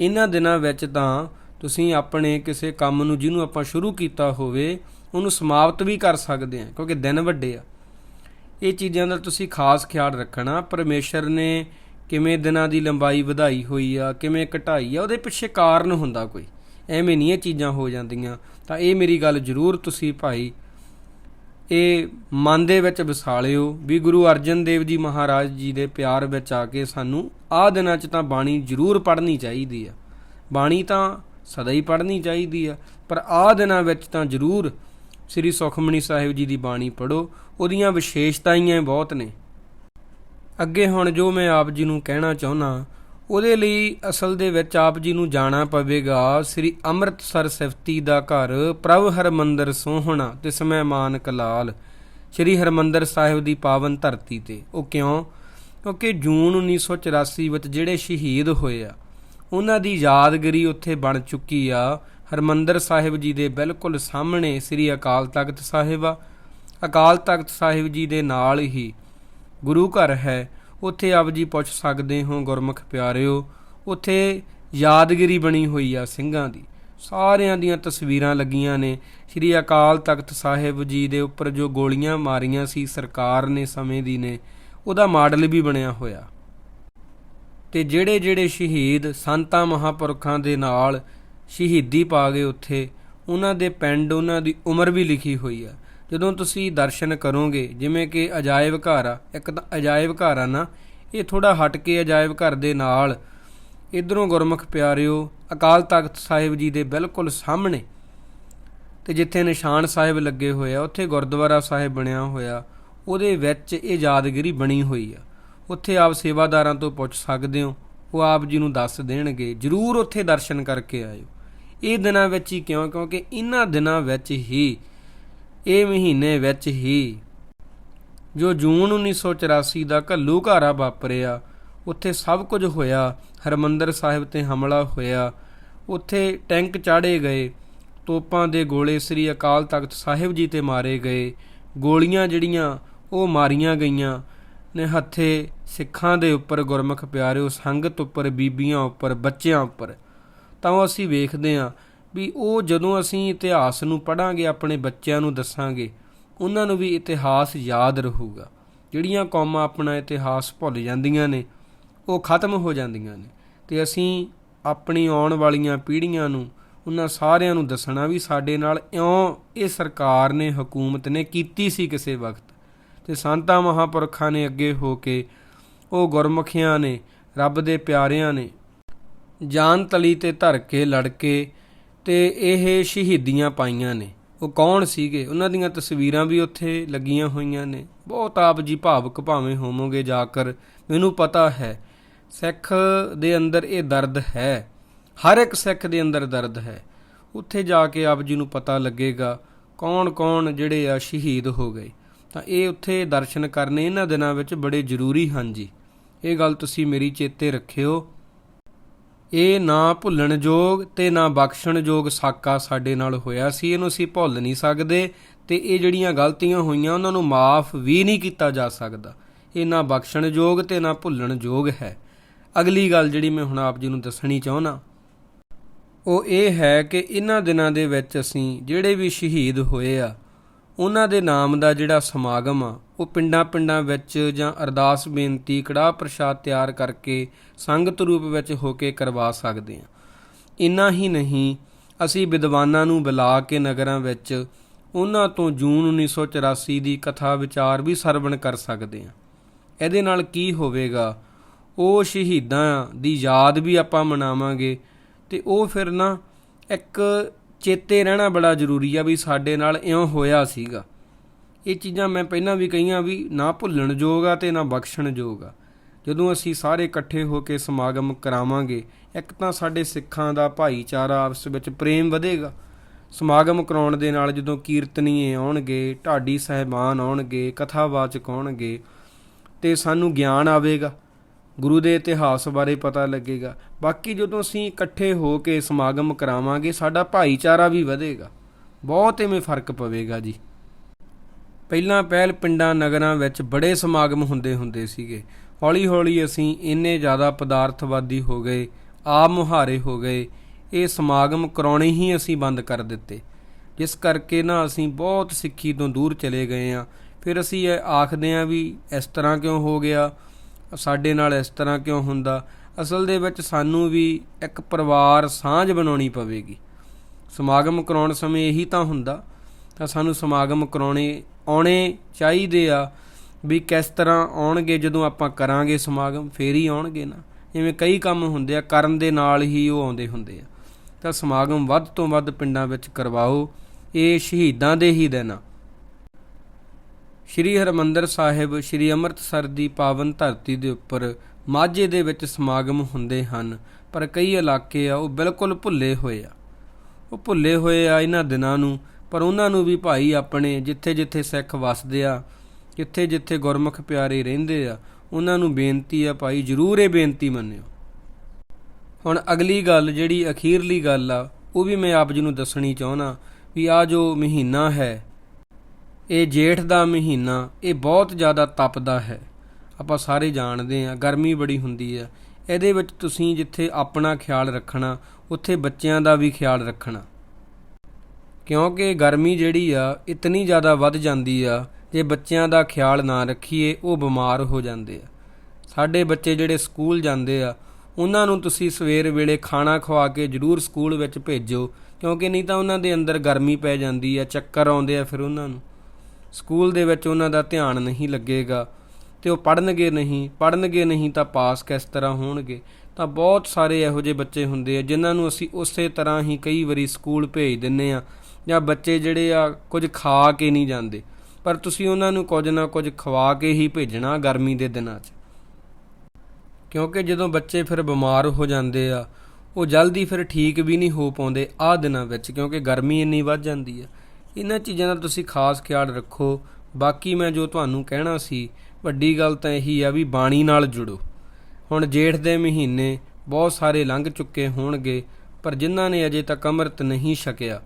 ਇਹਨਾਂ ਦਿਨਾਂ ਵਿੱਚ ਤਾਂ ਤੁਸੀਂ ਆਪਣੇ ਕਿਸੇ ਕੰਮ ਨੂੰ ਜਿਹਨੂੰ ਆਪਾਂ ਸ਼ੁਰੂ ਕੀਤਾ ਹੋਵੇ, ਉਹਨੂੰ ਸਮਾਪਤ ਵੀ ਕਰ ਸਕਦੇ ਆ ਕਿਉਂਕਿ ਦਿਨ ਵੱਡੇ ਆ। ਇਹ ਚੀਜ਼ਾਂ ਦਾ ਤੁਸੀਂ ਖਾਸ ਖਿਆਲ ਰੱਖਣਾ, ਪਰਮੇਸ਼ਰ ਨੇ ਕਿਵੇਂ ਦਿਨਾਂ ਦੀ ਲੰਬਾਈ ਵਧਾਈ ਹੋਈ ਆ, ਕਿਵੇਂ ਘਟਾਈ ਆ, ਉਹਦੇ ਪਿੱਛੇ ਕਾਰਨ ਹੁੰਦਾ ਕੋਈ। ਐਵੇਂ ਨਹੀਂ ਇਹ ਚੀਜ਼ਾਂ ਹੋ ਜਾਂਦੀਆਂ। ਤਾਂ ਇਹ ਮੇਰੀ ਗੱਲ ਜ਼ਰੂਰ ਤੁਸੀਂ ਭਾਈ, ਇਹ ਮਨ ਦੇ ਵਿੱਚ ਵਸਾਲਿਓ ਵੀ ਗੁਰੂ ਅਰਜਨ ਦੇਵ ਜੀ ਮਹਾਰਾਜ ਜੀ ਦੇ ਪਿਆਰ ਵਿੱਚ ਆ ਕੇ ਸਾਨੂੰ ਆਹ ਦਿਨਾਂ 'ਚ ਤਾਂ ਬਾਣੀ ਜ਼ਰੂਰ ਪੜ੍ਹਨੀ ਚਾਹੀਦੀ ਆ। ਬਾਣੀ ਤਾਂ ਸਦਾ ਹੀ ਪੜ੍ਹਨੀ ਚਾਹੀਦੀ ਆ। ਪਰ ਆਹ ਦਿਨਾਂ ਵਿੱਚ ਤਾਂ ਜ਼ਰੂਰ ਸ੍ਰੀ ਸੁਖਮਣੀ ਸਾਹਿਬ ਜੀ ਦੀ ਬਾਣੀ ਪੜੋ ਉਹਦੀਆਂ ਵਿਸ਼ੇਸ਼ਤਾਈਆਂ ਬਹੁਤ ਨੇ। ਅੱਗੇ ਹੁਣ ਜੋ ਮੈਂ ਆਪ ਜੀ ਨੂੰ ਕਹਿਣਾ ਚਾਹੁੰਦਾ ਉਹਦੇ ਲਈ ਅਸਲ ਦੇ ਵਿੱਚ ਆਪ ਜੀ ਨੂੰ ਜਾਣਾ ਪਵੇਗਾ ਸ੍ਰੀ ਅੰਮ੍ਰਿਤਸਰ ਸਿਫਤੀ ਦਾ ਘਰ ਪ੍ਰਭ ਹਰਮੰਦਰ ਸੋਹਣਾ ਤਿਸ ਮਹਿਮਾਨ ਕਲਾਲ। ਸ੍ਰੀ ਹਰਮੰਦਰ ਸਾਹਿਬ ਦੀ ਪਾਵਨ ਧਰਤੀ ਤੇ। ਉਹ ਕਿਉਂ? ਕਿਉਂਕਿ ਜੂਨ 1984 ਵਿੱਚ ਜਿਹੜੇ ਸ਼ਹੀਦ ਹੋਏ ਆ ਉਹਨਾਂ ਦੀ ਯਾਦਗਰੀ ਉੱਥੇ ਬਣ ਚੁੱਕੀ ਆ। ਹਰਮੰਦਰ ਸਾਹਿਬ ਜੀ ਦੇ ਬਿਲਕੁਲ ਸਾਹਮਣੇ ਸ੍ਰੀ ਅਕਾਲ ਤਖਤ ਸਾਹਿਬ ਆ। ਅਕਾਲ ਤਖਤ ਸਾਹਿਬ ਜੀ ਦੇ ਨਾਲ ਹੀ ਗੁਰੂ ਘਰ ਹੈ। ਉੱਥੇ ਆਪ ਜੀ ਪੁੱਛ ਸਕਦੇ ਹੋ, ਗੁਰਮੁਖ ਪਿਆਰਿਓ, ਉੱਥੇ ਯਾਦਗਿਰੀ ਬਣੀ ਹੋਈ ਆ ਸਿੰਘਾਂ ਦੀ। ਸਾਰਿਆਂ ਦੀਆਂ ਤਸਵੀਰਾਂ ਲੱਗੀਆਂ ਨੇ। ਸ੍ਰੀ ਅਕਾਲ ਤਖਤ ਸਾਹਿਬ ਜੀ ਦੇ ਉੱਪਰ ਜੋ ਗੋਲੀਆਂ ਮਾਰੀਆਂ ਸੀ, ਸਰਕਾਰ ਨੇ ਸਮੇਂ ਦੀ ਨੇ, ਉਹਦਾ ਮਾਡਲ ਵੀ ਬਣਿਆ ਹੋਇਆ। ਤੇ ਜਿਹੜੇ ਜਿਹੜੇ ਸ਼ਹੀਦ ਸੰਤਾਂ ਮਹਾਪੁਰਖਾਂ ਦੇ ਨਾਲ ਸ਼ਹੀਦੀ ਪਾ ਗਏ ਉੱਥੇ, ਉਹਨਾਂ ਦੇ ਪਿੰਡ, ਉਹਨਾਂ ਦੀ ਉਮਰ ਵੀ ਲਿਖੀ ਹੋਈ ਆ। ਜਦੋਂ ਤੁਸੀਂ ਦਰਸ਼ਨ ਕਰੋਗੇ, ਜਿਵੇਂ ਕਿ ਅਜਾਇਬ ਘਰ ਆ, ਇੱਕ ਤਾਂ ਅਜਾਇਬ ਘਰ ਆ ਨਾ, ਇਹ ਥੋੜਾ ਹਟ ਕੇ ਅਜਾਇਬ ਘਰ ਦੇ ਨਾਲ ਇਧਰੋਂ ਗੁਰਮੁਖ ਪਿਆਰਿਓ, ਅਕਾਲ ਤਖਤ ਸਾਹਿਬ ਜੀ ਦੇ ਬਿਲਕੁਲ ਸਾਹਮਣੇ ਤੇ ਜਿੱਥੇ ਨਿਸ਼ਾਨ ਸਾਹਿਬ ਲੱਗੇ ਹੋਏ ਆ, ਉੱਥੇ ਗੁਰਦੁਆਰਾ ਸਾਹਿਬ ਬਣਿਆ ਹੋਇਆ, ਉਹਦੇ ਵਿੱਚ ਇਹ ਯਾਦਗਿਰੀ ਬਣੀ ਹੋਈ ਆ। ਉੱਥੇ ਆਪ ਸੇਵਾਦਾਰਾਂ ਤੋਂ ਪੁੱਛ ਸਕਦੇ ਹੋ। ਉਹ ਆਪ ਜੀ ਨੂੰ ਦੱਸ ਦੇਣਗੇ, ਜਰੂਰ ਉੱਥੇ ਦਰਸ਼ਨ ਕਰਕੇ ਆਇਓ। ਇਹ ਦਿਨਾਂ ਵਿੱਚ ਹੀ ਕਿਉਂ? ਕਿਉਂਕਿ ਇਹਨਾਂ ਦਿਨਾਂ ਵਿੱਚ ਹੀ, ਇਹ ਮਹੀਨੇ ਵਿੱਚ ਹੀ ਜੋ ਜੂਨ 1984 ਦਾ ਘੱਲੂ ਘਾਰਾ ਵਾਪਰਿਆ, ਉੱਥੇ ਸਭ ਕੁਝ ਹੋਇਆ। ਹਰਮੰਦਰ ਸਾਹਿਬ ਤੇ ਹਮਲਾ ਹੋਇਆ। ਉੱਥੇ ਟੈਂਕ ਚਾੜੇ ਗਏ। ਤੋਪਾਂ ਦੇ ਗੋਲੇ ਸ੍ਰੀ ਅਕਾਲ ਤਖਤ ਸਾਹਿਬ ਜੀ ਤੇ ਮਾਰੇ ਗਏ। ਗੋਲੀਆਂ ਜਿਹੜੀਆਂ ਉਹ ਮਾਰੀਆਂ ਗਈਆਂ ਨੇ ਹੱਥੇ ਸਿੱਖਾਂ ਦੇ ਉੱਪਰ ਗੁਰਮੁਖ ਪਿਆਰਿਓ ਸੰਗਤ ਉੱਪਰ ਬੀਬੀਆਂ ਉੱਪਰ, ਬੱਚਿਆਂ ਉੱਪਰ। ਤਾਂ ਉਹ ਅਸੀਂ ਵੇਖਦੇ ਹਾਂ ਵੀ ਉਹ ਜਦੋਂ ਅਸੀਂ ਇਤਿਹਾਸ ਨੂੰ ਪੜਾਂਗੇ ਆਪਣੇ ਬੱਚਿਆਂ ਨੂੰ ਦੱਸਾਂਗੇ, ਉਹਨਾਂ ਨੂੰ ਵੀ ਇਤਿਹਾਸ ਯਾਦ ਰਹੂਗਾ। ਜਿਹੜੀਆਂ ਕੌਮਾਂ ਆਪਣਾ ਇਤਿਹਾਸ ਭੁੱਲ ਜਾਂਦੀਆਂ ਨੇ, ਉਹ ਖਤਮ ਹੋ ਜਾਂਦੀਆਂ ਨੇ। ਤੇ ਅਸੀਂ ਆਪਣੀ ਆਉਣ ਵਾਲੀਆਂ ਪੀੜ੍ਹੀਆਂ ਨੂੰ, ਉਹਨਾਂ ਸਾਰਿਆਂ ਨੂੰ ਦੱਸਣਾ ਵੀ ਸਾਡੇ ਨਾਲ ਇਉਂ ਇਹ ਸਰਕਾਰ ਨੇ, ਹਕੂਮਤ ਨੇ ਕੀਤੀ ਸੀ ਕਿਸੇ ਵਕਤ। ਤੇ ਸੰਤਾਂ ਮਹਾਪੁਰਖਾਂ ਨੇ ਅੱਗੇ ਹੋ ਕੇ ਉਹ ਗੁਰਮੁਖੀਆਂ ਨੇ, ਰੱਬ ਦੇ ਪਿਆਰਿਆਂ ਨੇ। ਜਾਨ ਤਲੀ ਤੇ ਧਰ ਕੇ ਲੜ ਕੇ ਤੇ ਇਹ ਸ਼ਹੀਦੀਆਂ ਪਾਈਆਂ ਨੇ। ਉਹ ਕੌਣ ਸੀਗੇ? ਉਹਨਾਂ ਦੀਆਂ ਤਸਵੀਰਾਂ ਵੀ ਉੱਥੇ ਲੱਗੀਆਂ ਹੋਈਆਂ ਨੇ। ਬਹੁਤ ਆਪ ਜੀ ਭਾਵਕ ਭਾਵੇਂ ਹੋਵੋਗੇ ਜਾ ਕਰ ਮੈਨੂੰ ਪਤਾ ਹੈ, ਸਿੱਖ ਦੇ ਅੰਦਰ ਇਹ ਦਰਦ ਹੈ। ਹਰ ਇੱਕ ਸਿੱਖ ਦੇ ਅੰਦਰ ਦਰਦ ਹੈ। ਉੱਥੇ ਜਾ ਕੇ ਆਪ ਜੀ ਨੂੰ ਪਤਾ ਲੱਗੇਗਾ ਕੌਣ-ਕੌਣ ਜਿਹੜੇ ਆ ਸ਼ਹੀਦ ਹੋ ਗਏ। ਤਾਂ ਇਹ ਉੱਥੇ ਦਰਸ਼ਨ ਕਰਨੇ ਇਹਨਾਂ ਦਿਨਾਂ ਵਿੱਚ ਬੜੇ ਜ਼ਰੂਰੀ ਹਨ ਜੀ। ਇਹ ਗੱਲ ਤੁਸੀਂ ਮੇਰੀ ਚੇਤੇ ਰੱਖਿਓ। ਇਹ ਨਾ ਭੁੱਲਣ ਯੋਗ ਤੇ ਨਾ ਬਖਸ਼ਣ ਯੋਗ ਸਾਕਾ ਸਾਡੇ ਨਾਲ ਹੋਇਆ ਸੀ, ਇਹਨੂੰ ਅਸੀਂ ਭੁੱਲ ਨਹੀਂ ਸਕਦੇ ਤੇ ਇਹ ਜਿਹੜੀਆਂ ਗਲਤੀਆਂ ਹੋਈਆਂ, ਉਹਨਾਂ ਨੂੰ ਮਾਫ ਵੀ ਨਹੀਂ ਕੀਤਾ ਜਾ ਸਕਦਾ। ਇਹ ਨਾ ਬਖਸ਼ਣ ਯੋਗ ਤੇ ਨਾ ਭੁੱਲਣ ਯੋਗ ਹੈ। ਅਗਲੀ ਗੱਲ ਜਿਹੜੀ ਮੈਂ ਹੁਣ ਆਪ ਜੀ ਨੂੰ ਦੱਸਣੀ ਚਾਹੁੰਦਾ, ਉਹ ਇਹ ਹੈ ਕਿ ਇਹਨਾਂ ਦਿਨਾਂ ਦੇ ਵਿੱਚ ਅਸੀਂ ਜਿਹੜੇ ਵੀ ਸ਼ਹੀਦ ਹੋਏ ਆ ਉਹਨਾਂ ਦੇ ਨਾਮ ਦਾ ਜਿਹੜਾ ਸਮਾਗਮ ਆ, ਉਹ ਪਿੰਡਾਂ-ਪਿੰਡਾਂ ਵਿੱਚ ਜਾਂ ਅਰਦਾਸ ਬੇਨਤੀ, ਕੜਾਹ ਪ੍ਰਸ਼ਾਦ ਤਿਆਰ ਕਰਕੇ ਸੰਗਤ ਰੂਪ ਵਿੱਚ ਹੋ ਕੇ ਕਰਵਾ ਸਕਦੇ ਆ। ਇੰਨਾ ਹੀ ਨਹੀਂ, ਅਸੀਂ ਵਿਦਵਾਨਾਂ ਨੂੰ ਬੁਲਾ ਕੇ ਨਗਰਾਂ ਵਿੱਚ ਉਹਨਾਂ ਤੋਂ ਜੂਨ 1984 ਦੀ ਕਥਾ ਵਿਚਾਰ ਵੀ ਸਰਵਣ ਕਰ ਸਕਦੇ ਆ। ਇਹਦੇ ਨਾਲ ਕੀ ਹੋਵੇਗਾ? ਉਹ ਸ਼ਹੀਦਾਂ ਦੀ ਯਾਦ ਵੀ ਆਪਾਂ ਮਨਾਵਾਂਗੇ ਤੇ ਉਹ ਫਿਰ ਨਾ ਇੱਕ ਚੇਤੇ ਰਹਿਣਾ ਬੜਾ ਜ਼ਰੂਰੀ ਆ ਵੀ ਸਾਡੇ ਨਾਲ ਇਉਂ ਹੋਇਆ ਸੀਗਾ। ਇਹ ਚੀਜ਼ਾਂ ਮੈਂ ਪਹਿਲਾਂ ਵੀ ਕਹੀਆਂ ਵੀ ਨਾ ਭੁੱਲਣ ਯੋਗ ਆ ਤੇ ਨਾ ਬਖਸ਼ਣ ਯੋਗ ਆ। ਜਦੋਂ ਅਸੀਂ ਸਾਰੇ ਇਕੱਠੇ ਹੋ ਕੇ ਸਮਾਗਮ ਕਰਾਵਾਂਗੇ, ਇੱਕ ਤਾਂ ਸਾਡੇ ਸਿੱਖਾਂ ਦਾ ਭਾਈਚਾਰਾ ਆਪਸ ਵਿੱਚ ਪ੍ਰੇਮ ਵਧੇਗਾ। ਸਮਾਗਮ ਕਰਾਉਣ ਦੇ ਨਾਲ ਜਦੋਂ ਕੀਰਤਨੀਏ ਆਉਣਗੇ, ਢਾਡੀ ਸਹਿਬਾਨ ਆਉਣਗੇ, ਕਥਾਵਾਚਕ ਆਉਣਗੇ, ਤੇ ਸਾਨੂੰ ਗਿਆਨ ਆਵੇਗਾ। ਗੁਰੂ ਦੇ ਇਤਿਹਾਸ ਬਾਰੇ ਪਤਾ ਲੱਗੇਗਾ। ਬਾਕੀ ਜਦੋਂ ਅਸੀਂ ਇਕੱਠੇ ਹੋ ਕੇ ਸਮਾਗਮ ਕਰਾਵਾਂਗੇ, ਸਾਡਾ ਭਾਈਚਾਰਾ ਵੀ ਵਧੇਗਾ। ਬਹੁਤ ਐਵੇਂ ਫ਼ਰਕ ਪਵੇਗਾ ਜੀ। ਪਹਿਲਾਂ ਪਹਿਲ ਪਿੰਡਾਂ ਨਗਰਾਂ ਵਿੱਚ ਬੜੇ ਸਮਾਗਮ ਹੁੰਦੇ ਹੁੰਦੇ ਸੀਗੇ। ਹੌਲੀ-ਹੌਲੀ ਅਸੀਂ ਇੰਨੇ ਜ਼ਿਆਦਾ ਪਦਾਰਥਵਾਦੀ ਹੋ ਗਏ ਆਪ ਮੁਹਾਰੇ ਹੋ ਗਏ। ਇਹ ਸਮਾਗਮ ਕਰਾਉਣੇ ਹੀ ਅਸੀਂ ਬੰਦ ਕਰ ਦਿੱਤੇ। ਜਿਸ ਕਰਕੇ ਨਾ ਅਸੀਂ ਬਹੁਤ ਸਿੱਖੀ ਤੋਂ ਦੂਰ ਚਲੇ ਗਏ ਆ ਫਿਰ ਅਸੀਂ ਇਹ ਆਖਦੇ ਆ ਵੀ ਇਸ ਤਰ੍ਹਾਂ ਕਿਉਂ ਹੋ ਗਿਆ? ਸਾਡੇ ਨਾਲ ਇਸ ਤਰ੍ਹਾਂ ਕਿਉਂ ਹੁੰਦਾ? ਅਸਲ ਦੇ ਵਿੱਚ ਸਾਨੂੰ ਵੀ ਇੱਕ ਪਰਿਵਾਰ ਸਾਂਝ ਬਣਾਉਣੀ ਪਵੇਗੀ। ਸਮਾਗਮ ਕਰਾਉਣ ਸਮੇਂ ਇਹੀ ਤਾਂ ਹੁੰਦਾ, ਤਾਂ ਸਾਨੂੰ ਸਮਾਗਮ ਕਰਾਉਣੇ, ਆਉਣੇ ਚਾਹੀਦੇ ਆ ਵੀ ਕਿਸ ਤਰ੍ਹਾਂ ਆਉਣਗੇ, ਜਦੋਂ ਆਪਾਂ ਕਰਾਂਗੇ ਸਮਾਗਮ, ਫੇਰ ਹੀ ਆਉਣਗੇ ਨਾ। ਜਿਵੇਂ ਕਈ ਕੰਮ ਹੁੰਦੇ ਆ, ਕਰਨ ਦੇ ਨਾਲ ਹੀ ਉਹ ਆਉਂਦੇ ਹੁੰਦੇ ਆ। ਤਾਂ ਸਮਾਗਮ ਵੱਧ ਤੋਂ ਵੱਧ ਪਿੰਡਾਂ ਵਿੱਚ ਕਰਵਾਓ, ਇਹ ਸ਼ਹੀਦਾਂ ਦੇ ਹੀ ਦਿਨ ਆ। ਸ਼੍ਰੀ ਹਰਮੰਦਰ ਸਾਹਿਬ, ਸ਼੍ਰੀ ਅੰਮ੍ਰਿਤਸਰ ਦੀ ਪਾਵਨ ਧਰਤੀ ਦੇ ਉੱਪਰ ਮਾਝੇ ਦੇ ਵਿੱਚ ਸਮਾਗਮ ਹੁੰਦੇ ਹਨ, ਪਰ ਕਈ ਇਲਾਕੇ ਆ, ਉਹ ਬਿਲਕੁਲ ਭੁੱਲੇ ਹੋਏ ਆ। ਉਹ ਭੁੱਲੇ ਹੋਏ ਆ ਇਹਨਾਂ ਦਿਨਾਂ ਨੂੰ, ਪਰ ਉਹਨਾਂ ਨੂੰ ਵੀ ਭਾਈ ਆਪਣੇ ਜਿੱਥੇ ਜਿੱਥੇ ਸਿੱਖ ਵਸਦੇ ਆ ਜਿੱਥੇ ਜਿੱਥੇ ਗੁਰਮੁਖ ਪਿਆਰੇ ਰਹਿੰਦੇ ਆ, ਉਹਨਾਂ ਨੂੰ ਬੇਨਤੀ ਆ ਭਾਈ, ਜਰੂਰ ਇਹ ਬੇਨਤੀ ਮੰਨਿਓ। ਹੁਣ ਅਗਲੀ ਗੱਲ, ਜਿਹੜੀ ਅਖੀਰਲੀ ਗੱਲ ਆ, ਉਹ ਵੀ ਮੈਂ ਆਪ ਜੀ ਨੂੰ ਦੱਸਣੀ ਚਾਹੁੰਦਾ ਵੀ ਆ ਜੋ ਮਹੀਨਾ ਹੈ ਇਹ ਜੇਠ ਦਾ ਮਹੀਨਾ, ਇਹ ਬਹੁਤ ਜ਼ਿਆਦਾ ਤਪਦਾ ਹੈ। ਆਪਾਂ ਸਾਰੇ ਜਾਣਦੇ ਆ ਗਰਮੀ ਬੜੀ ਹੁੰਦੀ ਆ ਇਹਦੇ ਵਿੱਚ ਤੁਸੀਂ ਜਿੱਥੇ ਆਪਣਾ ਖਿਆਲ ਰੱਖਣਾ, ਉੱਥੇ ਬੱਚਿਆਂ ਦਾ ਵੀ ਖਿਆਲ ਰੱਖਣਾ। ਕਿਉਂਕਿ ਗਰਮੀ ਜਿਹੜੀ ਆ, ਇਤਨੀ ਜ਼ਿਆਦਾ ਵੱਧ ਜਾਂਦੀ ਆ, ਜੇ ਬੱਚਿਆਂ ਦਾ ਖਿਆਲ ਨਾ ਰੱਖੀਏ, ਉਹ ਬਿਮਾਰ ਹੋ ਜਾਂਦੇ ਆ। ਸਾਡੇ ਬੱਚੇ ਜਿਹੜੇ ਸਕੂਲ ਜਾਂਦੇ ਆ, ਉਹਨਾਂ ਨੂੰ ਤੁਸੀਂ ਸਵੇਰ ਵੇਲੇ ਖਾਣਾ ਖਵਾ ਕੇ ਜ਼ਰੂਰ ਸਕੂਲ ਵਿੱਚ ਭੇਜੋ, ਕਿਉਂਕਿ ਨਹੀਂ ਤਾਂ ਉਹਨਾਂ ਦੇ ਅੰਦਰ ਗਰਮੀ ਪੈ ਜਾਂਦੀ ਆ, ਚੱਕਰ ਆਉਂਦੇ ਆ ਫਿਰ ਉਹਨਾਂ ਨੂੰ। ਸਕੂਲ ਦੇ ਵਿੱਚ ਉਹਨਾਂ ਦਾ ਧਿਆਨ ਨਹੀਂ ਲੱਗੇਗਾ ਤੇ ਉਹ ਪੜਨਗੇ ਨਹੀਂ ਪੜਨਗੇ ਨਹੀਂ ਤਾਂ ਪਾਸ ਕਿਸ ਤਰ੍ਹਾਂ ਹੋਣਗੇ? ਤਾਂ ਬਹੁਤ ਸਾਰੇ ਇਹੋ ਜਿਹੇ ਬੱਚੇ ਹੁੰਦੇ ਆ ਜਿਨ੍ਹਾਂ ਨੂੰ ਅਸੀਂ ਉਸੇ ਤਰ੍ਹਾਂ ਹੀ ਕਈ ਵਾਰੀ ਸਕੂਲ ਭੇਜ ਦਿੰਨੇ ਆ ਜਾਂ ਬੱਚੇ ਜਿਹੜੇ ਆ ਕੁਝ ਖਾ ਕੇ ਨਹੀਂ ਜਾਂਦੇ। ਪਰ ਤੁਸੀਂ ਉਹਨਾਂ ਨੂੰ ਕੁਝ ਨਾ ਕੁਝ ਖਵਾ ਕੇ ਹੀ ਭੇਜਣਾ ਗਰਮੀ ਦੇ ਦਿਨਾਂ 'ਚ। ਕਿਉਂਕਿ ਜਦੋਂ ਬੱਚੇ ਫਿਰ ਬਿਮਾਰ ਹੋ ਜਾਂਦੇ ਆ, ਉਹ ਜਲਦੀ ਫਿਰ ਠੀਕ ਵੀ ਨਹੀਂ ਹੋ ਪਾਉਂਦੇ ਆਹ ਦਿਨਾਂ ਵਿੱਚ ਕਿਉਂਕਿ ਗਰਮੀ ਇੰਨੀ ਵੱਧ ਜਾਂਦੀ ਆ। ਇਹਨਾਂ ਚੀਜ਼ਾਂ ਦਾ ਤੁਸੀਂ ਖਾਸ ਖਿਆਲ ਰੱਖੋ। ਬਾਕੀ ਮੈਂ ਜੋ ਤੁਹਾਨੂੰ ਕਹਿਣਾ ਸੀ, ਵੱਡੀ ਗੱਲ ਤਾਂ ਇਹੀ ਆ ਵੀ ਬਾਣੀ ਨਾਲ ਜੁੜੋ। ਹੁਣ ਜੇਠ ਦੇ ਮਹੀਨੇ ਬਹੁਤ ਸਾਰੇ ਲੰਘ ਚੁੱਕੇ ਹੋਣਗੇ, ਪਰ ਜਿਨ੍ਹਾਂ ਨੇ ਅਜੇ ਤੱਕ ਅੰਮ੍ਰਿਤ ਨਹੀਂ ਛਕਿਆ,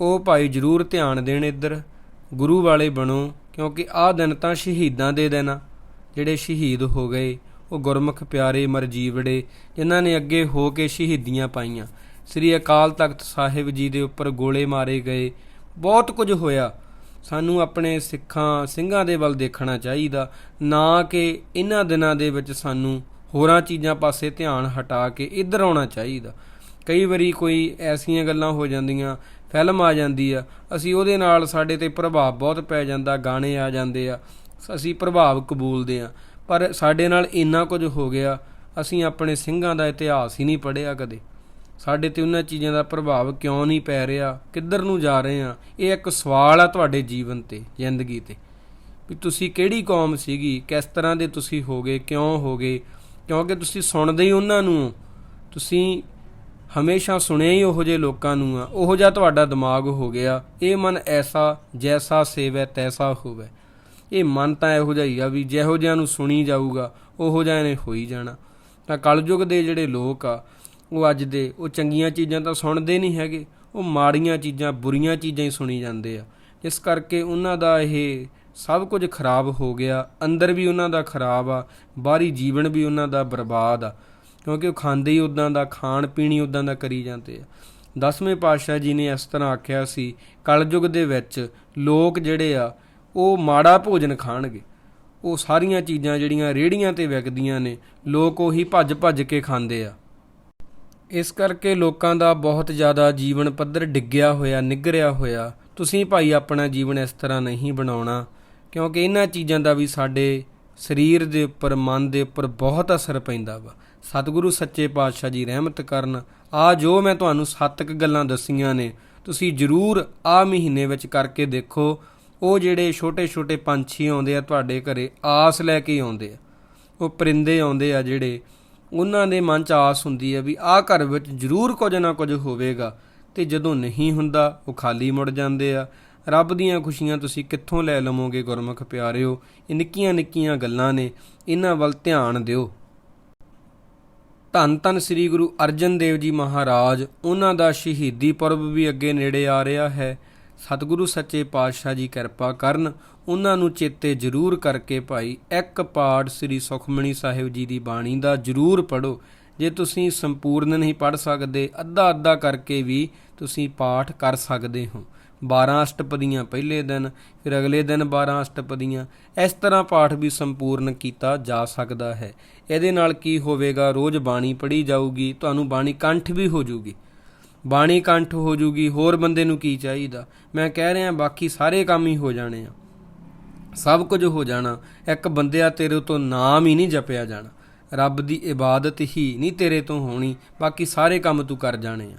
ਉਹ ਭਾਈ ਜਰੂਰ ਧਿਆਨ ਦੇਣ ਇੱਧਰ। ਗੁਰੂ ਵਾਲੇ ਬਣੋ, ਕਿਉਂਕਿ ਆਹ ਦਿਨ ਤਾਂ ਸ਼ਹੀਦਾਂ ਦੇ ਦਿਨ ਆ। ਜਿਹੜੇ ਸ਼ਹੀਦ ਹੋ ਗਏ, ਉਹ ਗੁਰਮੁਖ ਪਿਆਰੇ ਮਰਜੀਵੜੇ, ਜਿਨ੍ਹਾਂ ਨੇ ਅੱਗੇ ਹੋ ਕੇ ਸ਼ਹੀਦੀਆਂ ਪਾਈਆਂ। ਸ੍ਰੀ ਅਕਾਲ ਤਖਤ ਸਾਹਿਬ ਜੀ ਦੇ ਉੱਪਰ ਗੋਲੇ ਮਾਰੇ ਗਏ। ਬਹੁਤ ਕੁਝ ਹੋਇਆ। ਸਾਨੂੰ ਆਪਣੇ ਸਿੱਖਾਂ, ਸਿੰਘਾਂ ਦੇ ਵੱਲ ਦੇਖਣਾ ਚਾਹੀਦਾ, ਨਾ ਕਿ ਇਹਨਾਂ ਦਿਨਾਂ ਦੇ ਵਿੱਚ ਸਾਨੂੰ ਹੋਰਾਂ ਚੀਜ਼ਾਂ ਪਾਸੇ ਧਿਆਨ ਹਟਾ ਕੇ ਇੱਧਰ ਆਉਣਾ ਚਾਹੀਦਾ। ਕਈ ਵਾਰੀ ਕੋਈ ਐਸੀਆਂ ਗੱਲਾਂ ਹੋ ਜਾਂਦੀਆਂ, ਫਿਲਮ ਆ ਜਾਂਦੀ ਆ, ਅਸੀਂ ਉਹਦੇ ਨਾਲ ਸਾਡੇ ਤੇ ਪ੍ਰਭਾਵ ਬਹੁਤ ਪੈ ਜਾਂਦਾ, ਗਾਣੇ ਆ ਜਾਂਦੇ ਆ, ਅਸੀਂ ਪ੍ਰਭਾਵ ਕਬੂਲਦੇ ਆ। ਪਰ ਸਾਡੇ ਨਾਲ ਇੰਨਾ ਕੁਝ ਹੋ ਗਿਆ, ਅਸੀਂ ਆਪਣੇ ਸਿੰਘਾਂ ਦਾ ਇਤਿਹਾਸ ਹੀ ਨਹੀਂ ਪੜ੍ਹਿਆ ਕਦੇ। ਸਾਡੇ ਤੇ ਉਹਨਾਂ ਚੀਜ਼ਾਂ ਦਾ ਪ੍ਰਭਾਵ ਕਿਉਂ ਨਹੀਂ ਪੈ ਰਿਹਾ? ਕਿੱਧਰ ਨੂੰ ਜਾ ਰਹੇ ਆ ਇਹ ਇੱਕ ਸਵਾਲ ਆ ਤੁਹਾਡੇ ਜੀਵਨ ਤੇ, ਜ਼ਿੰਦਗੀ ਤੇ। ਵੀ ਤੁਸੀਂ ਕਿਹੜੀ ਕੌਮ ਸੀਗੀ? ਕਿਸ ਤਰ੍ਹਾਂ ਦੇ ਤੁਸੀਂ ਹੋਗੇ? ਕਿਉਂ ਹੋਗੇ? ਕਿਉਂਕਿ ਤੁਸੀਂ ਸੁਣਦੇ ਹੀ ਉਹਨਾਂ ਨੂੰ। ਤੁਸੀਂ ਹਮੇਸ਼ਾ ਸੁਣਿਆ ਹੀ ਉਹੋ ਜਿਹੇ ਲੋਕਾਂ ਨੂੰ ਆ। ਉਹੋ ਜਿਹਾ ਤੁਹਾਡਾ ਦਿਮਾਗ ਹੋ ਗਿਆ। ਇਹ ਮਨ ਐਸਾ, ਜੈਸਾ ਸੇਵੈ, ਤੈਸਾ ਹੋਵੇ। ਇਹ ਮਨ ਤਾਂ ਇਹੋ ਜਿਹਾ ਹੀ ਆ ਵੀ ਜਿਹੋ ਜਿਹਾ ਨੂੰ ਸੁਣੀ ਜਾਊਗਾ, ਉਹੋ ਜਿਹਾ ਨੇ ਹੋਈ ਜਾਣਾ। ਤਾਂ ਕਲਯੁਗ ਦੇ ਜਿਹੜੇ ਲੋਕ ਆ ਉਹ ਅੱਜ ਦੇ, ਉਹ ਚੰਗੀਆਂ ਚੀਜ਼ਾਂ ਤਾਂ ਸੁਣਦੇ ਨਹੀਂ ਹੈਗੇ, ਉਹ ਮਾੜੀਆਂ ਚੀਜ਼ਾਂ, ਬੁਰੀਆਂ ਚੀਜ਼ਾਂ ਹੀ ਸੁਣੀ ਜਾਂਦੇ ਆ। ਇਸ ਕਰਕੇ ਉਹਨਾਂ ਦਾ ਇਹ ਸਭ ਕੁਝ ਖਰਾਬ ਹੋ ਗਿਆ, ਅੰਦਰ ਵੀ ਉਹਨਾਂ ਦਾ ਖਰਾਬ ਆ, ਬਾਹਰੀ ਜੀਵਨ ਵੀ ਉਹਨਾਂ ਦਾ ਬਰਬਾਦ ਆ। ਕਿਉਂਕਿ ਉਹ ਖਾਂਦੇ ਹੀ ਉਦਾਂ ਦਾ, ਖਾਣ ਪੀਣੀ ਉਦਾਂ ਦਾ ਕਰੀ ਜਾਂਦੇ ਆ। ਦਸਵੇਂ ਪਾਤਸ਼ਾਹ ਜੀ ਨੇ ਇਸ ਤਰ੍ਹਾਂ ਆਖਿਆ ਸੀ, ਕਲਯੁਗ ਦੇ ਵਿੱਚ ਲੋਕ ਜਿਹੜੇ ਆ, ਉਹ ਮਾੜਾ ਭੋਜਨ ਖਾਣਗੇ। ਉਹ ਸਾਰੀਆਂ ਚੀਜ਼ਾਂ ਜਿਹੜੀਆਂ ਰੇੜੀਆਂ ਤੇ ਵਿਕਦੀਆਂ ਨੇ, ਲੋਕ ਉਹੀ ਭੱਜ ਭੱਜ ਕੇ ਖਾਂਦੇ ਆ। ਇਸ ਕਰਕੇ ਲੋਕਾਂ ਦਾ ਬਹੁਤ ਜ਼ਿਆਦਾ ਜੀਵਨ ਪੱਧਰ ਡਿੱਗਿਆ ਹੋਇਆ ਨਿੱਗਰਿਆ ਹੋਇਆ। ਤੁਸੀਂ ਭਾਈ ਆਪਣਾ ਜੀਵਨ ਇਸ ਤਰ੍ਹਾਂ ਨਹੀਂ ਬਣਾਉਣਾ, ਕਿਉਂਕਿ ਇਹਨਾਂ ਚੀਜ਼ਾਂ ਦਾ ਵੀ ਸਾਡੇ ਸਰੀਰ ਦੇ ਉੱਪਰ, ਮਨ ਦੇ ਉੱਪਰ ਬਹੁਤ ਅਸਰ ਪੈਂਦਾ ਵਾ। ਸਤਿਗੁਰੂ ਸੱਚੇ ਪਾਤਸ਼ਾਹ ਜੀ ਰਹਿਮਤ ਕਰਨ, ਆ ਜੋ ਮੈਂ ਤੁਹਾਨੂੰ ਸੱਤ ਕੁ ਗੱਲਾਂ ਦਸੀਆਂ ਨੇ, ਤੁਸੀਂ ਜਰੂਰ ਆ ਮਹੀਨੇ ਵਿੱਚ ਕਰਕੇ ਦੇਖੋ, ਉਹ ਜਿਹੜੇ ਛੋਟੇ-ਛੋਟੇ ਪੰਛੀ ਆਉਂਦੇ ਆ, ਤੁਹਾਡੇ ਘਰੇ ਆਸ ਲੈ ਕੇ ਆਉਂਦੇ ਆ। ਉਹ ਪਰਿੰਦੇ ਆਉਂਦੇ ਆ ਜਿਹੜੇ ਉਹਨਾਂ ਦੇ ਮਨ 'ਚ ਆਸ ਹੁੰਦੀ ਹੈ ਵੀ ਆਹ ਘਰ ਵਿੱਚ ਜ਼ਰੂਰ ਕੁਝ ਨਾ ਕੁਝ ਹੋਵੇਗਾ ਤੇ ਜਦੋਂ ਨਹੀਂ ਹੁੰਦਾ, ਉਹ ਖਾਲੀ ਮੁੜ ਜਾਂਦੇ ਆ। ਰੱਬ ਦੀਆਂ ਖੁਸ਼ੀਆਂ ਤੁਸੀਂ ਕਿੱਥੋਂ ਲੈ ਲਵੋਗੇ, ਗੁਰਮੁਖ ਪਿਆਰਿਓ? ਇਹ ਨਿੱਕੀਆਂ ਨਿੱਕੀਆਂ ਗੱਲਾਂ ਨੇ, ਇਹਨਾਂ ਵੱਲ ਧਿਆਨ ਦਿਓ। ਧੰਨ ਧੰਨ ਸ੍ਰੀ ਗੁਰੂ ਅਰਜਨ ਦੇਵ ਜੀ ਮਹਾਰਾਜ, ਉਹਨਾਂ ਦਾ ਸ਼ਹੀਦੀ ਪੁਰਬ ਵੀ ਅੱਗੇ ਨੇੜੇ ਆ ਰਿਹਾ ਹੈ। ਸਤਿਗੁਰੂ ਸੱਚੇ ਪਾਤਸ਼ਾਹ ਜੀ ਕਿਰਪਾ ਕਰਨ ਉਹਨਾਂ ਨੂੰ ਚੇਤੇ ਜ਼ਰੂਰ ਕਰਕੇ ਭਾਈ, ਇੱਕ ਪਾਠ ਸ੍ਰੀ ਸੁਖਮਣੀ ਸਾਹਿਬ ਜੀ ਦੀ ਬਾਣੀ ਦਾ ਜ਼ਰੂਰ ਪੜੋ ਜੇ ਤੁਸੀਂ ਸੰਪੂਰਨ ਨਹੀਂ ਪੜ ਸਕਦੇ ਅੱਧਾ ਅੱਧਾ ਕਰਕੇ ਵੀ ਤੁਸੀਂ ਪਾਠ ਕਰ ਸਕਦੇ ਹੋ। 12 ਅਸ਼ਟਪਦੀਆਂ ਪਹਿਲੇ ਦਿਨ, ਫਿਰ ਅਗਲੇ ਦਿਨ 12 ਅਸ਼ਟਪਦੀਆਂ। ਇਸ ਤਰ੍ਹਾਂ ਪਾਠ ਵੀ ਸੰਪੂਰਨ ਕੀਤਾ ਜਾ ਸਕਦਾ ਹੈ। ਇਹਦੇ ਨਾਲ ਕੀ ਹੋਵੇਗਾ? ਰੋਜ਼ ਬਾਣੀ ਪੜ੍ਹੀ ਜਾਊਗੀ, ਤੁਹਾਨੂੰ ਬਾਣੀ ਕੰਠ ਵੀ ਹੋ ਜਾਊਗੀ। ਬਾਣੀ ਕੰਠ ਹੋ ਜੂਗੀ ਹੋਰ ਬੰਦੇ ਨੂੰ ਕੀ ਚਾਹੀਦਾ? ਮੈਂ ਕਹਿ ਰਿਹਾ, ਬਾਕੀ ਸਾਰੇ ਕੰਮ ਹੀ ਹੋ ਜਾਣੇ ਆ। ਸਭ ਕੁਝ ਹੋ ਜਾਣਾ। ਇੱਕ ਬੰਦਿਆ ਤੇਰੇ ਤੋਂ ਨਾਮ ਹੀ ਨਹੀਂ ਜਪਿਆ ਜਾਣਾ। ਰੱਬ ਦੀ ਇਬਾਦਤ ਹੀ ਨਹੀਂ ਤੇਰੇ ਤੋਂ ਹੋਣੀ, ਬਾਕੀ ਸਾਰੇ ਕੰਮ ਤੂੰ ਕਰ ਜਾਣੇ ਆ।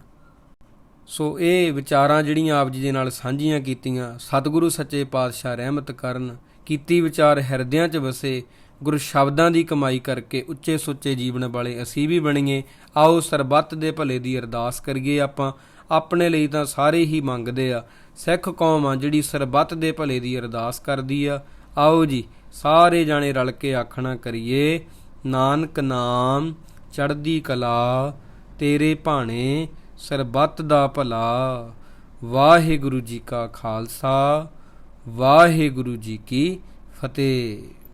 ਸੋ ਇਹ ਵਿਚਾਰਾਂ ਜਿਹੜੀਆਂ ਆਪ ਜੀ ਦੇ ਨਾਲ ਸਾਂਝੀਆਂ ਕੀਤੀਆਂ, ਸਤਿਗੁਰੂ ਸੱਚੇ ਪਾਤਸ਼ਾਹ ਰਹਿਮਤ ਕਰਨ, ਕੀਤੀ ਵਿਚਾਰ ਹਿਰਦਿਆਂ 'ਚ ਵਸੇ, ਗੁਰੂ ਸ਼ਬਦਾਂ ਦੀ ਕਮਾਈ ਕਰਕੇ ਉੱਚੇ ਸੁੱਚੇ ਜੀਵਨ ਵਾਲੇ ਅਸੀਂ ਵੀ ਬਣੀਏ, ਆਓ ਸਰਬੱਤ ਦੇ ਭਲੇ ਦੀ ਅਰਦਾਸ ਕਰੀਏ ਆਪਾਂ, ਆਪਣੇ ਲਈ ਤਾਂ ਸਾਰੇ ਹੀ ਮੰਗਦੇ ਆ। ਸਿੱਖ ਕੌਮ ਆ ਜਿਹੜੀ ਸਰਬੱਤ ਦੇ ਭਲੇ ਦੀ ਅਰਦਾਸ ਕਰਦੀ ਆ। ਆਓ ਜੀ, ਸਾਰੇ ਜਾਣੇ ਰਲ ਕੇ ਆਖਣਾ ਕਰੀਏ, ਨਾਨਕ ਨਾਮ ਚੜ੍ਹਦੀ ਕਲਾ, ਤੇਰੇ ਭਾਣੇ ਸਰਬੱਤ ਦਾ ਭਲਾ। ਵਾਹਿਗੁਰੂ ਜੀ ਕਾ ਖਾਲਸਾ, ਵਾਹਿਗੁਰੂ ਜੀ ਕੀ ਫਤਿਹ।